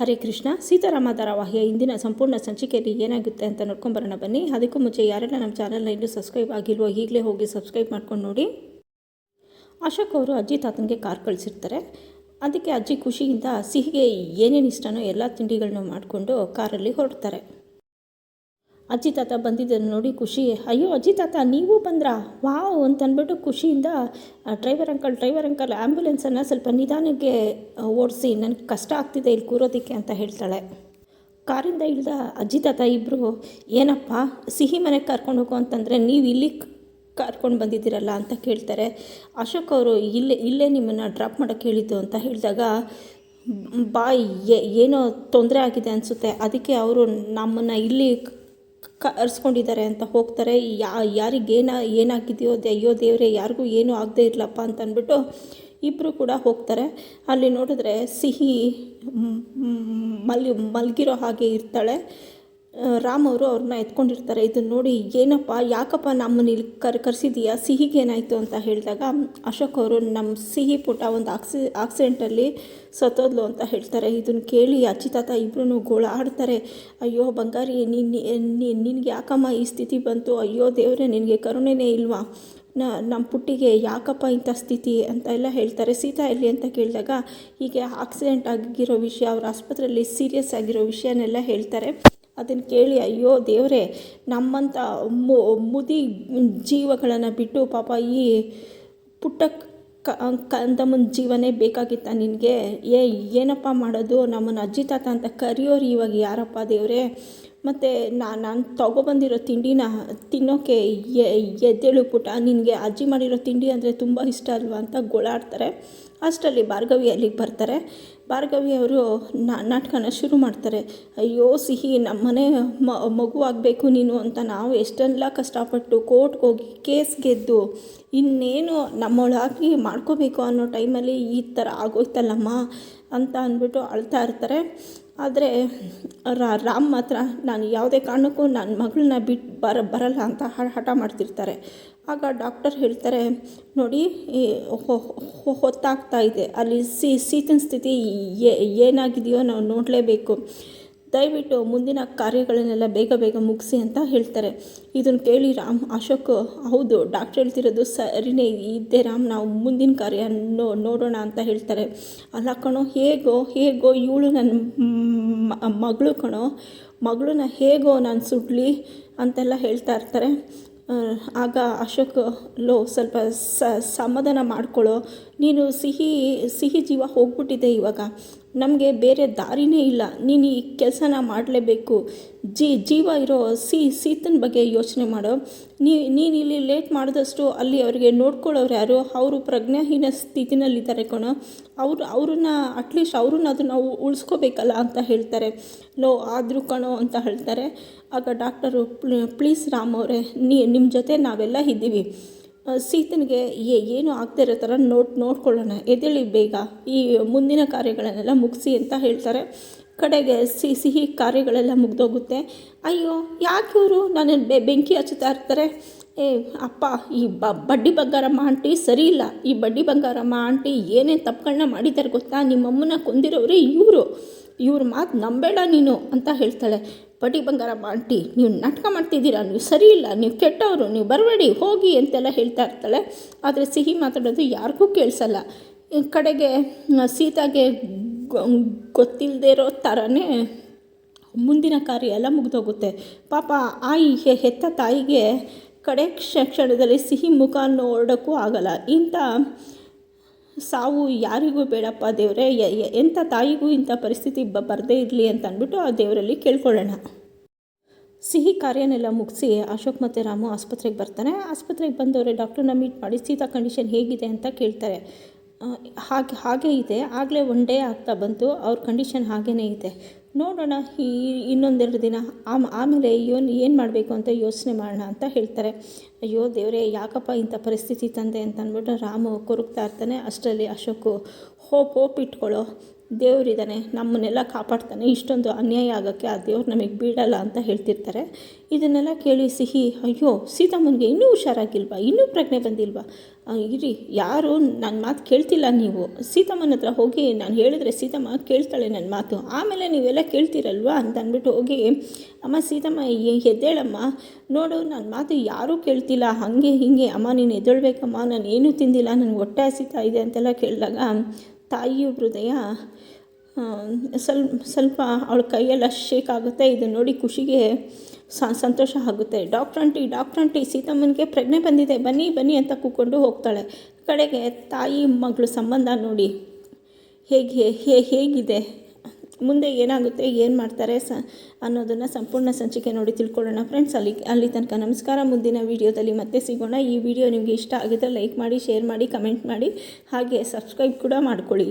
ಹರೇ ಕೃಷ್ಣ ಸೀತಾರಾಮ ಧಾರಾವಾಹಿಯ ಇಂದಿನ ಸಂಪೂರ್ಣ ಸಂಚಿಕೆಯಲ್ಲಿ ಏನಾಗುತ್ತೆ ಅಂತ ನೋಡ್ಕೊಂಬರೋಣ ಬನ್ನಿ. ಅದಕ್ಕೂ ಮುಂಚೆ ಯಾರೆಲ್ಲ ನಮ್ಮ ಚಾನಲ್ನ ಇನ್ನೂ ಸಬ್ಸ್ಕ್ರೈಬ್ ಆಗಿಲ್ವೋ ಈಗಲೇ ಹೋಗಿ ಸಬ್ಸ್ಕ್ರೈಬ್ ಮಾಡ್ಕೊಂಡು ನೋಡಿ. ಅಶೋಕ್ ಅವರು ಅಜ್ಜಿ ತಾತನಿಗೆ ಕಾರ್ ಕಳಿಸಿರ್ತಾರೆ. ಅದಕ್ಕೆ ಅಜ್ಜಿ ಖುಷಿಯಿಂದ ಸಿಹಿಗೆ ಏನೇನು ಇಷ್ಟನೋ ಎಲ್ಲ ತಿಂಡಿಗಳನ್ನ ಮಾಡಿಕೊಂಡು ಕಾರಲ್ಲಿ ಹೊರಡ್ತಾರೆ. ಅಜ್ಜಿ ತಾತ ಬಂದಿದ್ದನ್ನು ನೋಡಿ ಖುಷಿ. ಅಯ್ಯೋ ಅಜ್ಜಿ ತಾತ ನೀವು ಬಂದ್ರಾ? ವಾವ್ ಅಂತ ಖುಷಿಯಿಂದ ಡ್ರೈವರ್ ಅಂಕಲ್ ಡ್ರೈವರ್ ಅಂಕಲ್ ಆ್ಯಂಬುಲೆನ್ಸನ್ನು ಸ್ವಲ್ಪ ನಿಧಾನಕ್ಕೆ ಓಡಿಸಿ, ನನಗೆ ಕಷ್ಟ ಆಗ್ತಿದೆ ಇಲ್ಲಿ ಕೂರೋದಕ್ಕೆ ಅಂತ ಹೇಳ್ತಾಳೆ. ಕಾರಿಂದ ಇಳಿದ ಅಜ್ಜಿ ತಾತ ಇಬ್ಬರು ಏನಪ್ಪ, ಸಿಹಿ ಮನೆಗೆ ಕರ್ಕೊಂಡು ಹೋಗು ಅಂತಂದರೆ ನೀವು ಇಲ್ಲಿ ಕರ್ಕೊಂಡು ಬಂದಿದ್ದೀರಲ್ಲ ಅಂತ ಕೇಳ್ತಾರೆ. ಅಶೋಕ್ ಅವರು ಇಲ್ಲೇ ಇಲ್ಲೇ ನಿಮ್ಮನ್ನು ಡ್ರಾಪ್ ಮಾಡೋಕ್ಕೆ ಹೇಳಿದ್ದು ಅಂತ ಹೇಳಿದಾಗ, ಬಾಯ್ ಏನೋ ತೊಂದರೆ ಆಗಿದೆ ಅನಿಸುತ್ತೆ. ಅದಕ್ಕೆ ಅವರು ನಮ್ಮನ್ನು ಇಲ್ಲಿ ಕರ್ಸ್ಕೊಂಡಿದ್ದಾರೆ ಅಂತ ಹೋಗ್ತಾರೆ. ಯಾ ಯಾರಿಗೇನ ಏನಾಗಿದೆಯೋ ಅಯ್ಯೋ ದೇವರೇ, ಯಾರಿಗೂ ಏನೂ ಆಗದೇ ಇರಲಪ್ಪ ಅಂತ ಅಂದ್ಬಿಟ್ಟು ಇಬ್ಬರು ಕೂಡ ಹೋಗ್ತಾರೆ. ಅಲ್ಲಿ ನೋಡಿದ್ರೆ ಸಿಹಿ ಮಲ್ ಮಲಗಿರೋ ಹಾಗೆ ಇರ್ತಾಳೆ. ರಾಮ್ ಅವರು ಅವ್ರನ್ನ ಎತ್ಕೊಂಡಿರ್ತಾರೆ. ಇದನ್ನು ನೋಡಿ ಏನಪ್ಪ, ಯಾಕಪ್ಪ ನಮ್ಮನ್ನ ಇಲ್ಲಿ ಕರ್, ಕರೆಸಿದೀಯಾ? ಸಿಹಿಗೆ ಏನಾಯಿತು ಅಂತ ಹೇಳಿದಾಗ, ಅಶೋಕ್ ಅವರು ನಮ್ಮ ಸಿಹಿ ಪುಟ ಒಂದು ಆಕ್ಸಿ, ಆಕ್ಸಿಡೆಂಟಲ್ಲಿ ಸತ್ತೋದ್ಲು ಅಂತ ಹೇಳ್ತಾರೆ. ಇದನ್ನು ಕೇಳಿ ಅಜ್ಜಿ ತಾತ ಇಬ್ಬರೂ ಗೋಳಾಡ್ತಾರೆ ಅಯ್ಯೋ ಬಂಗಾರಿ ನಿನಗೆ ಯಾಕಮ್ಮ ಈ ಸ್ಥಿತಿ ಬಂತು? ಅಯ್ಯೋ ದೇವರೇ, ನಿನಗೆ ಕರುಣೆನೇ ಇಲ್ವಾ? ನಮ್ಮ ಪುಟ್ಟಿಗೆ ಯಾಕಪ್ಪ ಇಂಥ ಸ್ಥಿತಿ ಅಂತ ಎಲ್ಲ ಹೇಳ್ತಾರೆ. ಸೀತಾ ಎಲ್ಲಿ ಅಂತ ಕೇಳಿದಾಗ, ಹೀಗೆ ಆಕ್ಸಿಡೆಂಟ್ ಆಗಿರೋ ವಿಷಯ, ಅವ್ರ ಆಸ್ಪತ್ರೆಯಲ್ಲಿ ಸೀರಿಯಸ್ ಆಗಿರೋ ವಿಷಯನೆಲ್ಲ ಹೇಳ್ತಾರೆ. ಅದನ್ನು ಕೇಳಿ, ಅಯ್ಯೋ ದೇವರೇ, ನಮ್ಮಂಥ ಮುದಿ ಜೀವಗಳನ್ನು ಬಿಟ್ಟು ಪಾಪ ಈ ಪುಟ್ಟ ಕಂದಮ್ಮನ ಜೀವನೇ ಬೇಕಾಗಿತ್ತ ನಿನಗೆ? ಏ, ಏನಪ್ಪ ಮಾಡೋದು? ನಮ್ಮನ್ನು ಅಜ್ಜಿ ತಾತ ಅಂತ ಕರೆಯೋರು ಇವಾಗ ಯಾರಪ್ಪ ದೇವರೇ? ಮತ್ತು ನಾನು ನಾನು ತೊಗೊಬಂದಿರೋ ತಿಂಡಿನ ತಿನ್ನೋಕ್ಕೆ ಎದ್ದೇಳು ಪುಟ. ನಿನಗೆ ಅಜ್ಜಿ ಮಾಡಿರೋ ತಿಂಡಿ ಅಂದರೆ ತುಂಬ ಇಷ್ಟ ಅಲ್ವಾ ಅಂತ ಗೋಳಾಡ್ತಾರೆ. ಅಷ್ಟರಲ್ಲಿ ಭಾರ್ಗವಿ ಅಲ್ಲಿಗೆ ಬರ್ತಾರೆ. ಭಾರ್ಗವಿ ಅವರು ನಾಟಕನ ಶುರು ಮಾಡ್ತಾರೆ. ಅಯ್ಯೋ ಸಿಹಿ ನಮ್ಮನೆ ಮಗು ಆಗಬೇಕು ನೀನು ಅಂತ ನಾವು ಎಷ್ಟೆಲ್ಲ ಕಷ್ಟಪಟ್ಟು ಕೋರ್ಟ್ಗೆ ಹೋಗಿ ಕೇಸ್ ಗೆದ್ದು ಇನ್ನೇನು ನಮ್ಮೊಳಾಗಿ ಮಾಡ್ಕೋಬೇಕು ಅನ್ನೋ ಟೈಮಲ್ಲಿ ಈ ಥರ ಆಗೋಯ್ತಲ್ಲಮ್ಮ ಅಂತ ಅಂದ್ಬಿಟ್ಟು ಅಳ್ತಾ ಇರ್ತಾರೆ. ಆದರೆ ರಾಮ್ ಮಾತ್ರ ನಾನು ಯಾವುದೇ ಕಾರಣಕ್ಕೂ ನನ್ನ ಮಗಳನ್ನ ಬಿಟ್ಟು ಬರ, ಬರಲ್ಲ ಅಂತ ಹಠ ಮಾಡ್ತಿರ್ತಾರೆ. ಆಗ ಡಾಕ್ಟರ್ ಹೇಳ್ತಾರೆ, ನೋಡಿ ಹೊತ್ತಾಗ್ತಾ ಇದೆ. ಅಲ್ಲಿ ಸೀತನ ಸ್ಥಿತಿ ಏನಾಗಿದೆಯೋ ನಾವು ನೋಡಲೇಬೇಕು. ದಯವಿಟ್ಟು ಮುಂದಿನ ಕಾರ್ಯಗಳನ್ನೆಲ್ಲ ಬೇಗ ಬೇಗ ಮುಗಿಸಿ ಅಂತ ಹೇಳ್ತಾರೆ. ಇದನ್ನು ಕೇಳಿ ರಾಮ್ ಅಶೋಕ್, ಹೌದು ಡಾಕ್ಟ್ರ್ ಹೇಳ್ತಿರೋದು ಸರಿನೇ, ಇದ್ದೇ ರಾಮ್, ನಾವು ಮುಂದಿನ ಕಾರ್ಯ ನೋಡೋಣ ಅಂತ ಹೇಳ್ತಾರೆ. ಅಲ್ಲ ಕಣೋ, ಹೇಗೋ ಹೇಗೋ ಇವಳು ನನ್ನ ಮಗಳು ಕಣೋ, ಮಗಳನ್ನ ಹೇಗೋ ನಾನು ಸುಡ್ಲಿ ಅಂತೆಲ್ಲ ಹೇಳ್ತಾ ಇರ್ತಾರೆ. ಆಗ ಅಶೋಕ್, ಲೋ, ಸ್ವಲ್ಪ ಸಮಾಧಾನ ಮಾಡ್ಕೊಳ್ಳೋ ನೀನು ಸಿಹಿ ಸಿಹಿ ಜೀವ ಹೋಗ್ಬಿಟ್ಟಿದೆ ಇವಾಗ. ನಮಗೆ ಬೇರೆ ದಾರಿನೇ ಇಲ್ಲ. ನೀನು ಈ ಕೆಲಸನ ಮಾಡಲೇಬೇಕು. ಜಿ, ಜೀವ ಇರೋ ಸಿ, ಸೀತನ ಬಗ್ಗೆ ಯೋಚನೆ ಮಾಡೋ. ನೀ, ನೀನು ಇಲ್ಲಿ ಲೇಟ್ ಮಾಡಿದಷ್ಟು ಅಲ್ಲಿ ಅವರಿಗೆ ನೋಡ್ಕೊಳ್ಳೋರು ಯಾರು? ಅವರು ಪ್ರಜ್ಞಾಹೀನ ಸ್ಥಿತಿನಲ್ಲಿದ್ದಾರೆ ಕಣೋ. ಅವರು, ಅವ್ರನ್ನ ಅಟ್ಲೀಸ್ಟ್ ಅವ್ರನ್ನ ನಾವು ಉಳಿಸ್ಕೋಬೇಕಲ್ಲ ಅಂತ ಹೇಳ್ತಾರೆ. ಲೋ, ಆದರೂ ಕಣೋ ಅಂತ ಹೇಳ್ತಾರೆ. ಆಗ ಡಾಕ್ಟರು ಪ್ಲೀಸ್ ರಾಮ್ ಅವರೇ ನಿಮ್ಮ ಜೊತೆ ನಾವೆಲ್ಲ ಇದ್ದೀವಿ. ಸೀತನಿಗೆ ಏನು ಆಗ್ತಾ ಇರೋ ಥರ ನೋಡ್, ನೋಡ್ಕೊಳ್ಳೋಣ. ಎದ್ದೇಳಿ ಬೇಗ. ಈ ಮುಂದಿನ ಕಾರ್ಯಗಳನ್ನೆಲ್ಲ ಮುಗಿಸಿ ಅಂತ ಹೇಳ್ತಾರೆ. ಕಡೆಗೆ ಸಿ, ಸಿಹಿ ಕಾರ್ಯಗಳೆಲ್ಲ ಮುಗ್ದೋಗುತ್ತೆ. ಅಯ್ಯೋ, ಯಾಕೆ ಇವರು ನನ್ನ ಬೆಂಕಿ ಹಚ್ಚುತ್ತಾ ಇರ್ತಾರೆ? ಏ, ಅಪ್ಪ, ಈ ಬ, ಬಡ್ಡಿ ಬಂಗಾರಮ್ಮ ಆಂಟಿ ಸರಿ ಇಲ್ಲ. ಈ ಬಡ್ಡಿ ಬಂಗಾರಮ್ಮ ಆಂಟಿ ಏನೇನು ತಪ್ಪುಗಳನ್ನ ಮಾಡಿದ್ದಾರೆ ಗೊತ್ತಾ? ನಿಮ್ಮಮ್ಮನ ಕೊಂದಿರೋರೇ ಇವರು. ಇವ್ರ ಮಾತು ನಂಬೇಡ ನೀನು ಅಂತ ಹೇಳ್ತಾಳೆ. ಪಟಿ ಬಂಗಾರ ಆಂಟಿ, ನೀವು ನಾಟಕ ಮಾಡ್ತಿದ್ದೀರಾ? ನೀವು ಸರಿ ಇಲ್ಲ, ನೀವು ಕೆಟ್ಟವರು, ನೀವು ಬರಬೇಡಿ, ಹೋಗಿ ಅಂತೆಲ್ಲ ಹೇಳ್ತಾ ಇರ್ತಾಳೆ. ಆದರೆ ಸಿಹಿ ಮಾತಾಡೋದು ಯಾರಿಗೂ ಕೇಳಿಸಲ್ಲ. ಕಡೆಗೆ, ಸೀತಾಗೆ ಗೊತ್ತಿಲ್ಲದೆ ಇರೋ ಥರನೇ ಮುಂದಿನ ಕಾರ್ಯ ಎಲ್ಲ ಮುಗಿದೋಗುತ್ತೆ. ಪಾಪ ಆಯಿ ಹೆತ್ತ ತಾಯಿಗೆ ಕಡೆ ಕ್ಷಣದಲ್ಲಿ ಸಿಹಿ ಮುಖ ನೋಡೋಕ್ಕೂ ಆಗಲ್ಲ. ಇಂಥ ಸಾವು ಯಾರಿಗೂ ಬೇಡಪ್ಪ ದೇವರೇ ಎಂಥ ತಾಯಿಗೂ ಇಂಥ ಪರಿಸ್ಥಿತಿ ಬ, ಬರದೇ ಇರಲಿ ಅಂತ ಅಂದ್ಬಿಟ್ಟು ಆ ದೇವರಲ್ಲಿ ಕೇಳ್ಕೊಳ್ಳೋಣ. ಸಿಹಿ ಕಾರ್ಯನೆಲ್ಲ ಮುಗಿಸಿ ಅಶೋಕ್ ಮತ್ತು ರಾಮು ಆಸ್ಪತ್ರೆಗೆ ಬರ್ತಾನೆ ಆಸ್ಪತ್ರೆಗೆ ಬಂದವರೇ ಡಾಕ್ಟ್ರನ್ನ ಮೀಟ್ ಮಾಡಿ, ಸೀತಾ ಕಂಡೀಷನ್ ಹೇಗಿದೆ ಅಂತ ಕೇಳ್ತಾರೆ. ಹಾಗೆ ಹಾಗೆ ಇದೆ. ಆಗಲೇ ಒನ್ ಡೇ ಆಗ್ತಾ ಬಂತು. ಅವ್ರ ಕಂಡೀಷನ್ ಹಾಗೇ ಇದೆ. ನೋಡೋಣ ಈ ಇನ್ನೊಂದೆರಡು ದಿನ ಆಮ್, ಆಮೇಲೆ ಏನು ಏನು ಮಾಡಬೇಕು ಅಂತ ಯೋಚನೆ ಮಾಡೋಣ ಅಂತ ಹೇಳ್ತಾರೆ. ಅಯ್ಯೋ, ದೇವರೇ, ಯಾಕಪ್ಪ ಇಂಥ ಪರಿಸ್ಥಿತಿ ತಂದೆ? ಅಂತ ಅಂದ್ಬಿಟ್ಟು ರಾಮು ಕೊರಗ್ತಾ ಇರ್ತಾನೆ. ಅಷ್ಟರಲ್ಲಿ ಅಶೋಕು, ಹೋಪ್ ಹೋಪ್ ಇಟ್ಕೊಳ್ಳೋ. ದೇವರಿದ್ದಾನೆ, ನಮ್ಮನ್ನೆಲ್ಲ ಕಾಪಾಡ್ತಾನೆ, ಇಷ್ಟೊಂದು ಅನ್ಯಾಯ ಆಗೋಕ್ಕೆ ಆ ದೇವ್ರು ನಮಗೆ ಬೀಳಲ್ಲ ಅಂತ ಹೇಳ್ತಿರ್ತಾರೆ. ಇದನ್ನೆಲ್ಲ ಕೇಳಿ ಸಿಹಿ, ಅಯ್ಯೋ ಸೀತಮ್ಮನಿಗೆ ಇನ್ನೂ ಹುಷಾರಾಗಿಲ್ವಾ? ಇನ್ನೂ ಪ್ರಜ್ಞೆ ಬಂದಿಲ್ವಾ? ಇರಿ, ಯಾರು ನನ್ನ ಮಾತು ಕೇಳ್ತಿಲ್ಲ ನೀವು. ಸೀತಮ್ಮನ ಹತ್ರ ಹೋಗಿ ನಾನು ಹೇಳಿದ್ರೆ ಸೀತಮ್ಮ ಕೇಳ್ತಾಳೆ ನನ್ನ ಮಾತು. ಆಮೇಲೆ ನೀವೆಲ್ಲ ಕೇಳ್ತೀರಲ್ವಾ? ಅಂತ ಅಂದ್ಬಿಟ್ಟು ಹೋಗಿ, ಅಮ್ಮ, ಸೀತಮ್ಮ ಎದ್ದೇಳಮ್ಮ. ನೋಡು ನನ್ನ ಮಾತು ಯಾರೂ ಕೇಳ್ತಿಲ್ಲ. ಹಾಗೆ ಹೀಗೆ. ಅಮ್ಮ, ನೀನು ಎದ್ದೇಳ್ಬೇಕಮ್ಮ. ನಾನು ಏನೂ ತಿಂದಿಲ್ಲ. ನನಗೆ ಹೊಟ್ಟೆ ಹಸಿತಾ ಇದೆ ಅಂತೆಲ್ಲ ಕೇಳಿದಾಗ ತಾಯಿಯ ಹೃದಯ ಸ್ವಲ್ಪ ಸ್ವಲ್ಪ ಅವಳ ಕೈಯೆಲ್ಲ ಶೇಕ್ ಆಗುತ್ತೆ. ಇದನ್ನು ನೋಡಿ ಖುಷಿಗೆ ಸಂತೋಷ ಆಗುತ್ತೆ. ಡಾಕ್ಟ್ರ್ ಆಂಟಿ ಡಾಕ್ಟ್ರ್ ಆಂಟಿ ಸೀತಮ್ಮನಿಗೆ ಪ್ರಜ್ಞೆ ಬಂದಿದೆ. ಬನ್ನಿ ಬನ್ನಿ ಅಂತ ಕೂಕೊಂಡು ಹೋಗ್ತಾಳೆ. ಕಡೆಗೆ ತಾಯಿ ಮಗಳು ಸಂಬಂಧ ನೋಡಿ ಹೇಗೆ ಹೇಗಿದೆ. ಮುಂದೆ ಏನಾಗುತ್ತೆ, ಏನು ಮಾಡ್ತಾರೆ ಸ, ಅನ್ನೋದನ್ನು ಸಂಪೂರ್ಣ ಸಂಚಿಕೆ ನೋಡಿ ತಿಳ್ಕೊಳ್ಳೋಣ ಫ್ರೆಂಡ್ಸ್ ಅಲ್ಲಿ ಅಲ್ಲಿ ತನಕ ನಮಸ್ಕಾರ. ಮುಂದಿನ ವೀಡಿಯೋದಲ್ಲಿ ಮತ್ತೆ ಸಿಗೋಣ. ಈ ವಿಡಿಯೋ ನಿಮಗೆ ಇಷ್ಟ ಆಗಿದ್ದರೆ ಲೈಕ್ ಮಾಡಿ ಶೇರ್ ಮಾಡಿ ಕಮೆಂಟ್ ಮಾಡಿ. ಹಾಗೆ ಸಬ್ಸ್ಕ್ರೈಬ್ ಕೂಡ ಮಾಡ್ಕೊಳ್ಳಿ.